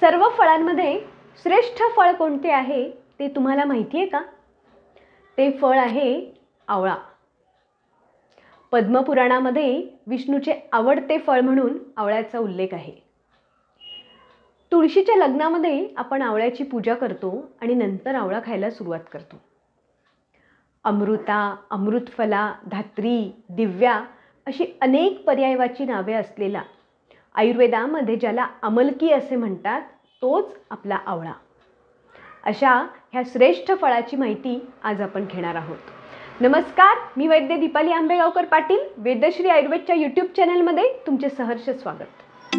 सर्व फळांमध्ये श्रेष्ठ फळ कोणते आहे ते तुम्हाला माहिती आहे का? ते फळ आहे आवळा. पद्मपुराणामध्ये विष्णूचे आवडते फळ म्हणून आवळ्याचा उल्लेख आहे. तुळशीच्या लग्नामध्ये आपण आवळ्याची पूजा करतो आणि नंतर आवळा खायला सुरुवात करतो. अमृता अमृतफला धात्री दिव्या अशी अनेक पर्यायवाची नावे असलेला आयुर्वेदामध्ये ज्याला अमलकी असे म्हणतात तोच आपला आवळा. अशा ह्या श्रेष्ठ फळाची माहिती आज आपण घेणार आहोत. नमस्कार मी वैद्य दीपाली आंबेगावकर पाटील वेदश्री आयुर्वेदच्या यूट्यूब चॅनलमध्ये तुमचे सहर्ष स्वागत.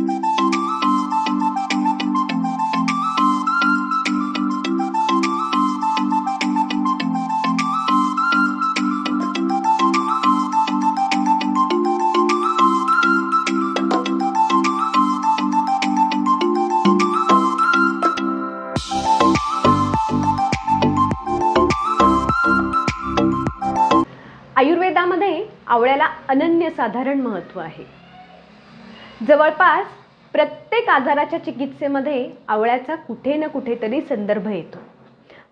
आवळ्याला अनन्यसाधारण महत्त्व आहे. जवळपास प्रत्येक आजाराच्या चिकित्सेमध्ये आवळ्याचा कुठे ना कुठेतरी संदर्भ येतो.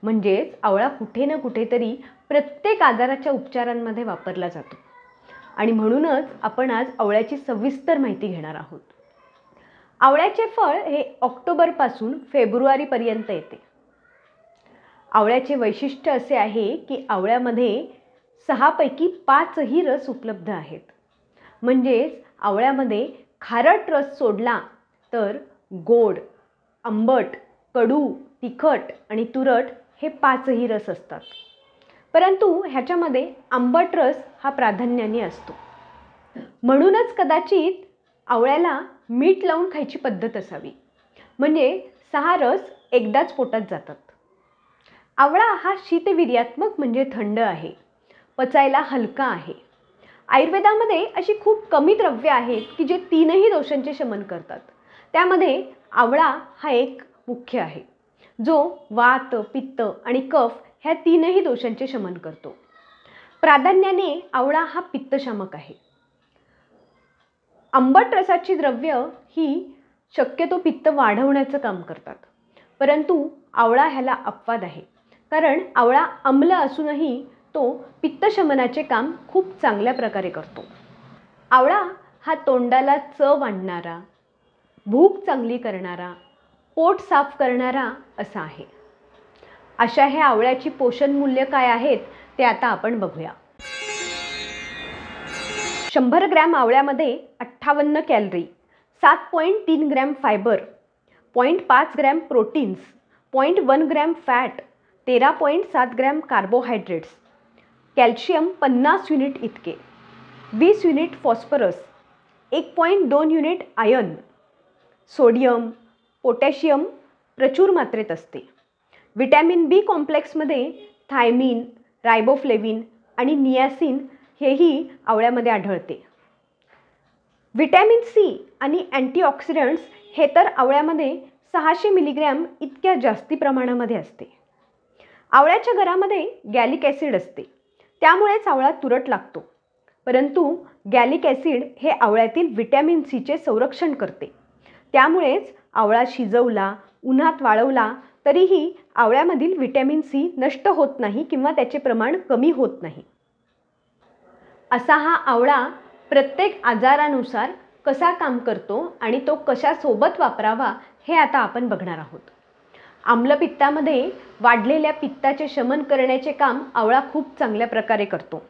म्हणजेच आवळा कुठे ना कुठेतरी प्रत्येक आजाराच्या उपचारांमध्ये वापरला जातो. आणि म्हणूनच आपण आज आवळ्याची सविस्तर माहिती घेणार आहोत. आवळ्याचे फळ हे ऑक्टोबरपासून फेब्रुवारीपर्यंत येते. आवळ्याचे वैशिष्ट्य असे आहे की आवळ्यामध्ये सहापैकी पाचही रस उपलब्ध आहेत. म्हणजेच आवळ्यामध्ये खारट रस सोडला तर गोड आंबट कडू तिखट आणि तुरट हे पाचही रस असतात. परंतु ह्याच्यामध्ये आंबट रस हा प्राधान्याने असतो. म्हणूनच कदाचित आवळ्याला मीठ लावून खायची पद्धत असावी. म्हणजे सहा रस एकदाच पोटात जातात. आवळा हा शीतवीर्यात्मक म्हणजे थंड आहे. पचायला हलका आहे. आयुर्वेदामध्ये अशी खूप कमी द्रव्य आहेत की जे तीनही दोषांचे शमन करतात. त्यामध्ये आवळा हा एक मुख्य आहे जो वात पित्त आणि कफ ह्या तीनही दोषांचे शमन करतो. प्राधान्याने आवळा हा पित्तशामक आहे. आंबट रसाची द्रव्य ही शक्यतो पित्त वाढवण्याचं काम करतात. परंतु आवळा ह्याला अपवाद आहे. कारण आवळा अम्ल असूनही तो पित्तशमनाचे काम खूप चांगल्या प्रकारे करतो. आवळा हा तोंडाला चव आणणारा भूक चांगली करणारा पोट साफ करणारा असा आहे. अशा हे आवळ्याची पोषण मूल्य काय आहेत ते आता आपण बघूया. शंभर ग्रॅम आवळ्यामध्ये अठ्ठावन्न कॅलरी सात पॉईंट तीन ग्रॅम फायबर पॉईंट पाच gram proteins point one gram fat तेरा पॉईंट सात ग्रॅम कार्बोहायड्रेट्स कॅल्शियम पन्नास युनिट इतके. वीस युनिट फॉस्फरस एक पॉईंट दोन युनिट आयन. सोडियम पोटॅशियम प्रचूर मात्रेत असते. विटॅमिन बी कॉम्प्लेक्समध्ये थायमिन रायबोफ्लेविन आणि नियासिन हेही आवळ्यामध्ये आढळते. विटॅमिन सी आणि अँटीऑक्सिडंट्स हे तर आवळ्यामध्ये सहाशे मिलीग्रॅम इतक्या जास्ती प्रमाणामध्ये असते. आवळ्याच्या घरामध्ये गॅलिक ॲसिड असते. त्यामुळेच आवळा तुरट लागतो. परंतु गॅलिक ॲसिड हे आवळ्यातील व्हिटॅमिन सीचे संरक्षण करते. त्यामुळेच आवळा शिजवला उन्हात वाळवला तरीही आवळ्यामधील व्हिटॅमिन सी नष्ट होत नाही किंवा त्याचे प्रमाण कमी होत नाही. असा हा आवळा प्रत्येक आजारानुसार कसा काम करतो आणि तो कशासोबत वापरावा हे आता आपण बघणार आहोत. आम्लपित्तामध्ये वाढलेल्या पित्ताचे शमन करण्याचे काम आवळा खूप चांगल्या प्रकारे करतो.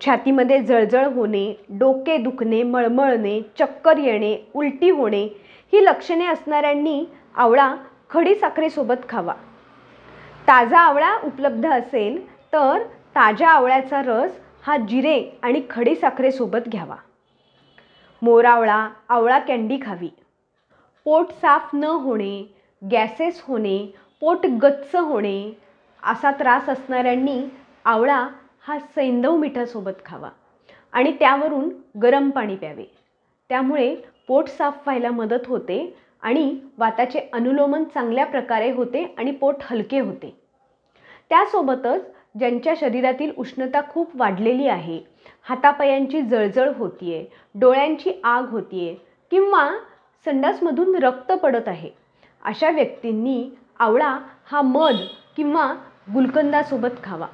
छातीमध्ये जळजळ होणे डोके दुखणे मळमळणे चक्कर येणे उलटी होणे ही लक्षणे असणाऱ्यांनी आवळा खडी साखरेसोबत खावा. ताजा आवळा उपलब्ध असेल तर ताज्या आवळ्याचा रस हा जिरे आणि खडी साखरेसोबत घ्यावा. मोरावळा आवळा कॅन्डी खावी. पोट साफ न होणे गॅसेस होणे पोट गच्च होणे असा त्रास असणाऱ्यांनी आवळा हा सैंदव मिठासोबत खावा आणि त्यावरून गरम पाणी प्यावे. त्यामुळे पोट साफ व्हायला मदत होते आणि वाताचे अनुलोमन चांगल्या प्रकारे होते आणि पोट हलके होते. त्यासोबतच ज्यांच्या शरीरातील उष्णता खूप वाढलेली आहे हातापायांची जळजळ होतीये डोळ्यांची आग होतीये किंवा संडासमधून रक्त पडत आहे अशा व्यक्तींनी आवळा हा मध किंवा गुलकंदासोबत खावा.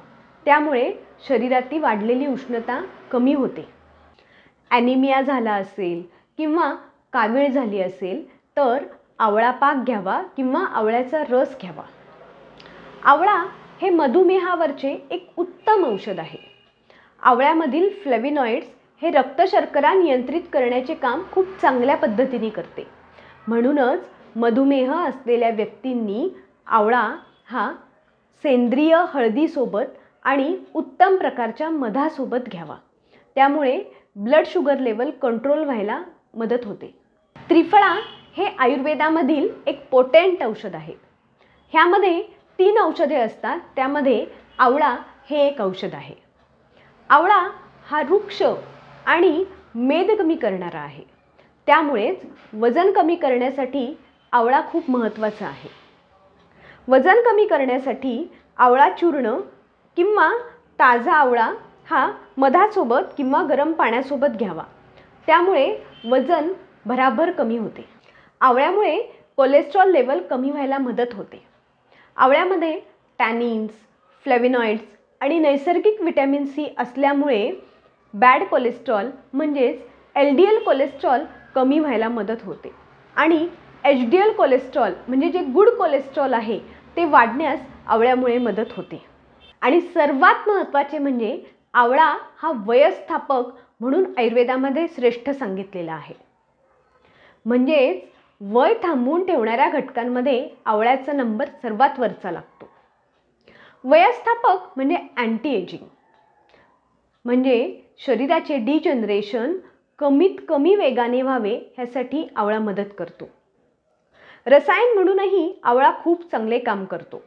त्यामुळे शरीरातली वाढलेली उष्णता कमी होते. ॲनिमिया झाला असेल किंवा कावीळ झाली असेल तर आवळा पाक घ्यावा किंवा आवळ्याचा रस घ्यावा. आवळा हे मधुमेहावरचे एक उत्तम औषध आहे. आवळ्यामधील फ्लेविनॉइड्स हे रक्तशर्करा नियंत्रित करण्याचे काम खूप चांगल्या पद्धतीने करते. म्हणूनच मधुमेह असलेल्या व्यक्तींनी आवळा हा सेंद्रिय हळदीसोबत आणि उत्तम प्रकारच्या मधासोबत घ्यावा. त्यामुळे ब्लड शुगर लेवल कंट्रोल व्हायला मदत होते. त्रिफळा हे आयुर्वेदामधील एक पोटेंट औषध आहे. ह्यामध्ये तीन औषधे असतात. त्यामध्ये आवळा हे एक औषध आहे. आवळा हा वृक्ष आणि मेद कमी करणारा आहे. त्यामुळेच वजन कमी करण्यासाठी आवळा खूप महत्त्वाचा आहे. वजन कमी करण्यासाठी आवळा चूर्ण किंवा ताजा आवळा हा मधासोबत किंवा गरम पाण्यासोबत घ्यावा. त्यामुळे वजन भराभर कमी होते. आवळ्यामुळे कोलेस्ट्रॉल लेवल कमी व्हायला मदत होते. आवळ्यामध्ये टॅनिन्स फ्लेविनॉइड्स आणि नैसर्गिक विटॅमिन सी असल्यामुळे बॅड कोलेस्ट्रॉल म्हणजेच एल डी एल कोलेस्ट्रॉल कमी व्हायला मदत होते. आणि एच डी एल कोलेस्ट्रॉल म्हणजे जे गुड कोलेस्ट्रॉल आहे ते वाढण्यास आवळ्यामुळे मदत होते. आणि सर्वात महत्त्वाचे म्हणजे आवळा हा वयस्थापक म्हणून आयुर्वेदामध्ये श्रेष्ठ सांगितलेला आहे. म्हणजेच वय थांबवून ठेवणाऱ्या घटकांमध्ये आवळ्याचा नंबर सर्वात वरचा लागतो. वयस्थापक म्हणजे अँटी एजिंग म्हणजे शरीराचे डिजनरेशन कमीत कमी वेगाने व्हावे ह्यासाठी आवळा मदत करतो. रसायन म्हणूनही आवळा खूप चांगले काम करतो.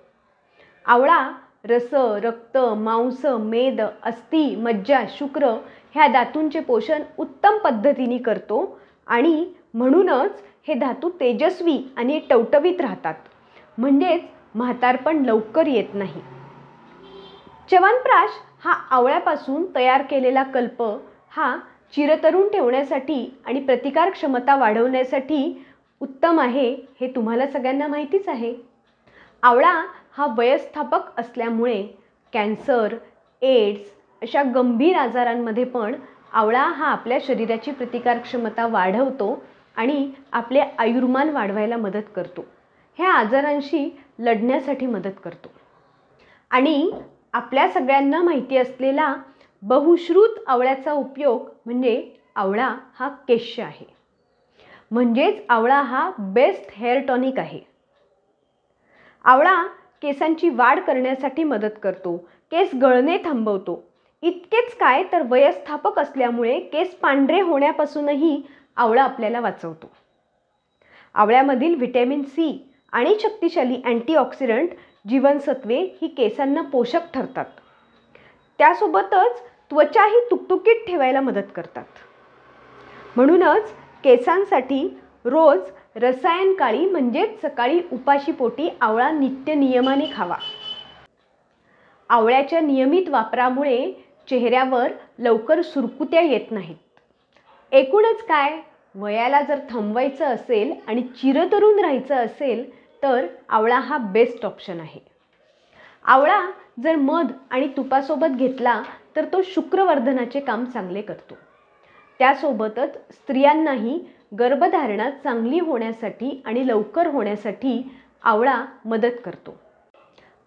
आवळा रस रक्त मांस मेद अस्थि मज्जा शुक्र ह्या धातूंचे पोषण उत्तम पद्धतीने करतो आणि म्हणूनच हे धातू तेजस्वी आणि टवटवीत राहतात. म्हणजेच म्हातारपण लवकर येत नाही. च्यवनप्राश हा आवळ्यापासून तयार केलेला कल्प हा चिरतरुण ठेवण्यासाठी आणि प्रतिकार क्षमता वाढवण्यासाठी उत्तम आहे हे तुम्हाला सगळ्यांना माहितीच आहे. आवळा हा वयस्थापक असल्यामुळे कॅन्सर एड्स अशा गंभीर आजारांमध्ये पण आवळा हा आपल्या शरीराची प्रतिकार क्षमता वाढवतो आणि आपले आयुर्मान वाढवायला मदत करतो. ह्या आजारांशी लढण्यासाठी मदत करतो. आणि आपल्या सगळ्यांना माहिती असलेला बहुश्रुत आवळ्याचा उपयोग म्हणजे आवळा हा केश्य आहे. म्हणजेच आवळा हा बेस्ट हेअर टॉनिक आहे. आवळा केसांची वाढ करण्यासाठी मदत करतो केस गळणे थांबवतो. इतकेच काय तर वयस्थापक असल्यामुळे केस पांढरे होण्यापासूनही आवळा आपल्याला वाचवतो. आवळ्यामधील व्हिटॅमिन सी आणि शक्तिशाली अँटीऑक्सिडंट जीवनसत्वे ही केसांना पोषक ठरतात. त्यासोबतच त्वचाही तुकतुकीत ठेवायला मदत करतात. म्हणूनच केसांसाठी रोज रसायनकाळी म्हणजेच सकाळी उपाशीपोटी आवळा नित्य नियमाने खावा. आवळ्याच्या नियमित वापरामुळे चेहऱ्यावर लवकर सुरकुत्या येत नाहीत. एकूणच काय? वयाला जर थांबवायचं असेल आणि चिरतरून राहायचं असेल तर आवळा हा बेस्ट ऑप्शन आहे. आवळा जर मध आणि तुपासोबत घेतला तर तो शुक्रवर्धनाचे काम चांगले करतो. त्यासोबतच स्त्रियांनाही गर्भधारणा चांगली होण्यासाठी आणि लवकर होण्यासाठी आवळा मदत करतो.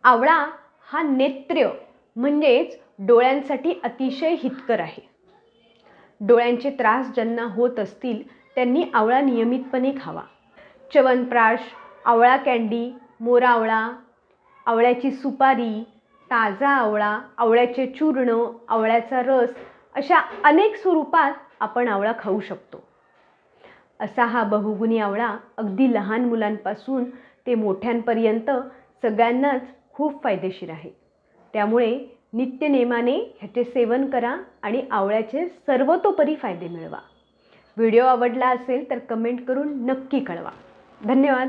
आवळा हा नेत्र म्हणजेच डोळ्यांसाठी अतिशय हितकर आहे. डोळ्यांचे त्रास ज्यांना होत असतील त्यांनी आवळा नियमितपणे खावा. च्यवनप्राश आवळा कँडी मोरा आवळा आवळ्याची सुपारी ताजा आवळा आवळ्याचे चूर्ण आवळ्याचा रस अशा अनेक स्वरूपात आपण आवळा खाऊ शकतो. असा हा बहुगुणी आवळा अगदी लहान मुलांपासून ते मोठ्यांपर्यंत सगळ्यांनाच खूप फायदेशीर आहे. त्यामुळे नित्यनेमाने ह्याचे सेवन करा आणि आवळ्याचे सर्वतोपरी फायदे मिळवा. व्हिडिओ आवडला असेल तर कमेंट करून नक्की कळवा. धन्यवाद.